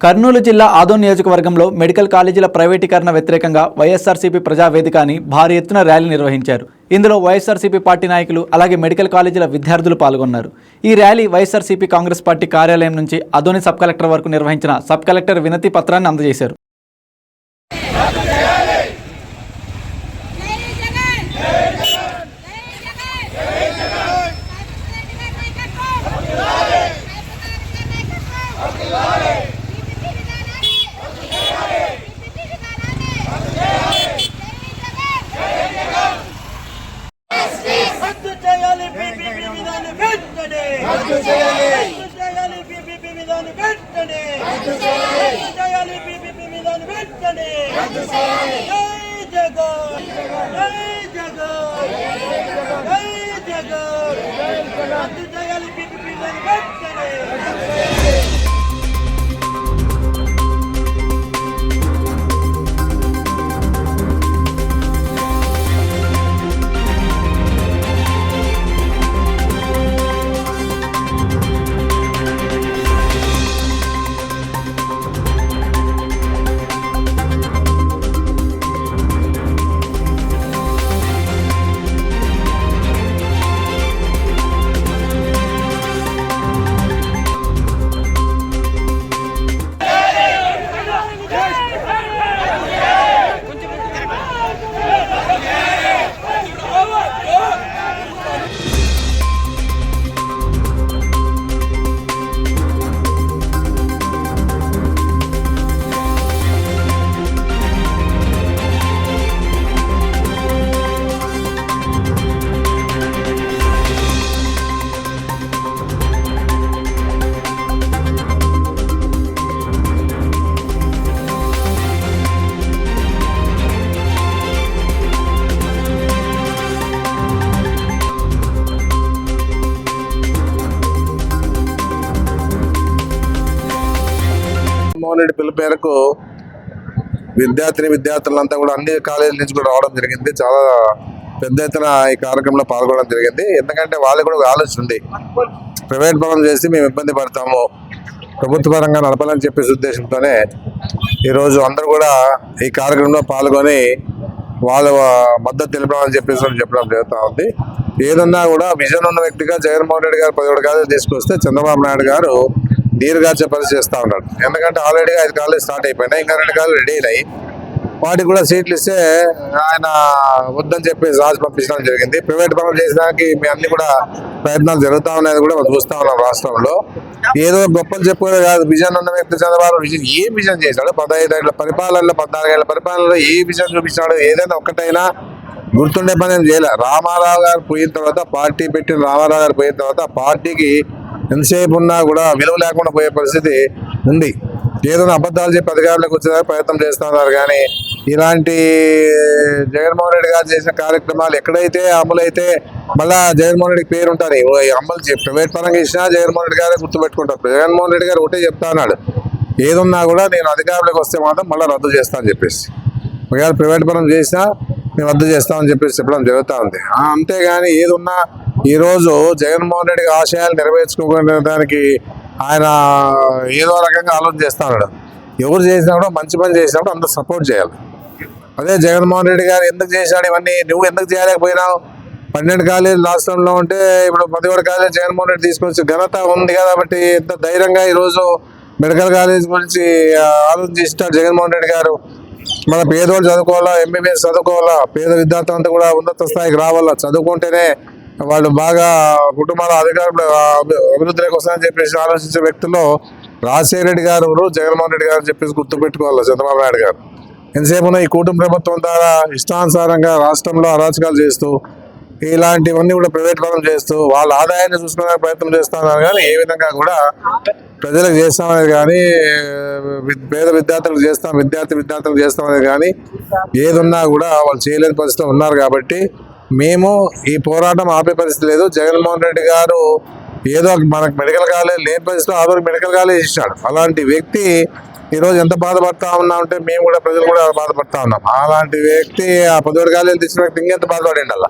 కర్నూలు జిల్లా ఆదోన్ నియోజకవర్గంలో మెడికల్ కాలేజీల ప్రైవేటీకరణ వ్యతిరేకంగా వైఎస్ఆర్సీపీ ప్రజావేదిక అని భారీ ఎత్తున ర్యాలీ నిర్వహించారు. ఇందులో వైఎస్ఆర్సీపీ పార్టీ నాయకులు అలాగే మెడికల్ కాలేజీల విద్యార్థులు పాల్గొన్నారు. ఈ ర్యాలీ వైఎస్ఆర్సీపీ కాంగ్రెస్ పార్టీ కార్యాలయం నుంచి అదోని సబ్ కలెక్టర్ వరకు నిర్వహించిన సబ్ కలెక్టర్ వినతి పత్రాన్ని అందజేశారు జై జగన్ జై జగన్ జై జగన్ వర్ధిల్లాలి వర్ధిల్లాలి వర్ధిల్లాలి వర్ధిల్లాలి రద్దు చేయాలి బీపీపీ విధానం వెంటనే. రద్దు చేయాలి. చేయాలి. బీపీపీ విధానం వెంటనే. రద్దు చేయాలి. చేయాలి. బీపీపీ విధానం వెంటనే. రద్దు చేయాలి. జై జగన్. జై జగన్. జగన్మోహన్ రెడ్డి పిలుపు మేరకు విద్యార్థిని విద్యార్థులంతా కూడా అన్ని కాలేజీల నుంచి కూడా రావడం జరిగింది. చాలా పెద్ద ఎత్తున ఈ కార్యక్రమంలో పాల్గొనడం జరిగింది. ఎందుకంటే వాళ్ళకి కూడా ఆలోచన ఉంది. ప్రైవేట్ పరం చేసి మేము ఇబ్బంది పడతాము. ప్రభుత్వ పరంగా నడపాలని చెప్పేసి ఉద్దేశంతోనే ఈరోజు అందరూ కూడా ఈ కార్యక్రమంలో పాల్గొని వాళ్ళ మద్దతు తెలిపామని చెప్పేసి చెప్పడం జరుగుతూ ఉంది. ఏదన్నా కూడా విజన్ ఉన్న వ్యక్తిగా జగన్మోహన్ రెడ్డి గారు పదిహేడు కాలేజీలు తీసుకొస్తే చంద్రబాబు నాయుడు గారు నీరుగార్చే పని చేస్తూ ఉన్నాడు. ఎందుకంటే ఆల్రెడీ ఐదు కాళ్ళు స్టార్ట్ అయిపోయినాయి ఇంకా రెండు కాళ్ళు రెడీ అయినాయి. వాటికి కూడా సీట్లు ఇస్తే ఆయన వద్దని చెప్పేసి రాజు పంపించడం జరిగింది. ప్రైవేట్ పనులు చేసడానికి మీ అన్ని కూడా ప్రయత్నాలు జరుగుతా ఉన్నాయని కూడా మనం చూస్తా ఉన్నాం రాష్ట్రంలో. ఏదో గొప్పలు చెప్పుకోవడం కాదు. విజన్ ఉన్న వ్యక్తి చంద్రబాబు విజన్ ఏ విజన్ చేశాడు? పదహైదు ఏళ్ళ పరిపాలనలో పద్నాలుగేళ్ళ పరిపాలనలో ఏ విజన్ చూపించాడు ఏదైనా ఒక్కటైనా గుర్తుండే పని చేయలే. రామారావు గారు పోయిన తర్వాత పార్టీ పెట్టిన రామారావు గారు పోయిన తర్వాత పార్టీకి ఎంతసేపు ఉన్నా కూడా విలువ లేకుండా పోయే పరిస్థితి ఉంది. ఏదైనా అబద్ధాలు చెప్పి అధికారులకు వచ్చేదానికి ప్రయత్నం చేస్తున్నారు కానీ ఇలాంటి జగన్మోహన్ రెడ్డి గారు చేసిన కార్యక్రమాలు ఎక్కడైతే అమలైతే మళ్ళా జగన్మోహన్ రెడ్డికి పేరు ఉంటుంది. అమలు ప్రైవేట్ పరంగా ఇచ్చినా జగన్మోహన్ రెడ్డి గారే గుర్తుపెట్టుకుంటారు. జగన్మోహన్ రెడ్డి గారు ఒకటే చెప్తా ఏదున్నా కూడా నేను అధికారులకు వస్తే మాత్రం మళ్ళీ రద్దు చేస్తానని చెప్పేసి. ఒకవేళ ప్రైవేట్ పరం చేసినా మేము రద్దు చేస్తామని చెప్పేసి చెప్పడం జరుగుతూ ఉంది. అంతేగాని ఏదున్నా ఈరోజు జగన్మోహన్ రెడ్డి ఆశయాలు నెరవేర్చుకోవడానికి ఆయన ఏదో రకంగా ఆలోచన చేస్తున్నాడు ఎవరు చేసినా కూడా మంచి పని చేసినప్పుడు అందరూ సపోర్ట్ చేయాలి. అదే జగన్మోహన్ రెడ్డి గారు ఎందుకు చేశాడు ఇవన్నీ నువ్వు ఎందుకు చేయలేకపోయినావు? పన్నెండు కాలేజీలు రాష్ట్రంలో ఉంటే ఇప్పుడు పదిహేడు కాలేజీ జగన్మోహన్ రెడ్డి తీసుకొచ్చి ఘనత ఉంది కాబట్టి ఎంత ధైర్యంగా ఈరోజు మెడికల్ కాలేజ్ గురించి ఆలోచన చేస్తాడు జగన్మోహన్ రెడ్డి గారు. మన పేదోళ్ళు చదువుకోవాలా ఎంబీబీఎస్ చదువుకోవాలా? పేద విద్యార్థులంతా కూడా ఉన్నత స్థాయికి రావాలా? చదువుకుంటేనే వాళ్ళు బాగా కుటుంబాల అధికారులు కోసం అని చెప్పేసి ఆలోచించే వ్యక్తుల్లో రాజశేఖర రెడ్డి గారు జగన్మోహన్ రెడ్డి గారు అని చెప్పేసి గుర్తుపెట్టుకోవాలి చంద్రబాబు నాయుడు గారు. ఎంతసేపు ఈ కూటమి ప్రభుత్వం ద్వారా ఇష్టానుసారంగా రాష్ట్రంలో అరాచకాలు చేస్తూ ఇలాంటివన్నీ కూడా ప్రైవేట్ పరం చేస్తూ వాళ్ళ ఆదాయాన్ని చూసుకునే ప్రయత్నం చేస్తున్నారు కానీ ఏ విధంగా కూడా ప్రజలకు చేస్తామనేది కానీ పేద విద్యార్థులకు చేస్తాం విద్యార్థి విద్యార్థులకు చేస్తామనేది కానీ ఏదున్నా కూడా వాళ్ళు చేయలేని పరిస్థితులు ఉన్నారు కాబట్టి మేము ఈ పోరాటం ఆపే పరిస్థితి లేదు. జగన్మోహన్ రెడ్డి గారు ఏదో మనకు మెడికల్ కాలేజ్ లేని పరిస్థితిలో ఆదోని మెడికల్ కాలేజ్ ఇచ్చాడు అలాంటి వ్యక్తి ఈరోజు ఎంత బాధపడతా ఉన్నాం అంటే మేము కూడా ప్రజలు కూడా బాధపడతా ఉన్నాం. అలాంటి వ్యక్తి ఆ పదిహేడు కాలేజీలు తెచ్చిన వ్యక్తి ఇంకెంత బాధపడిండి అలా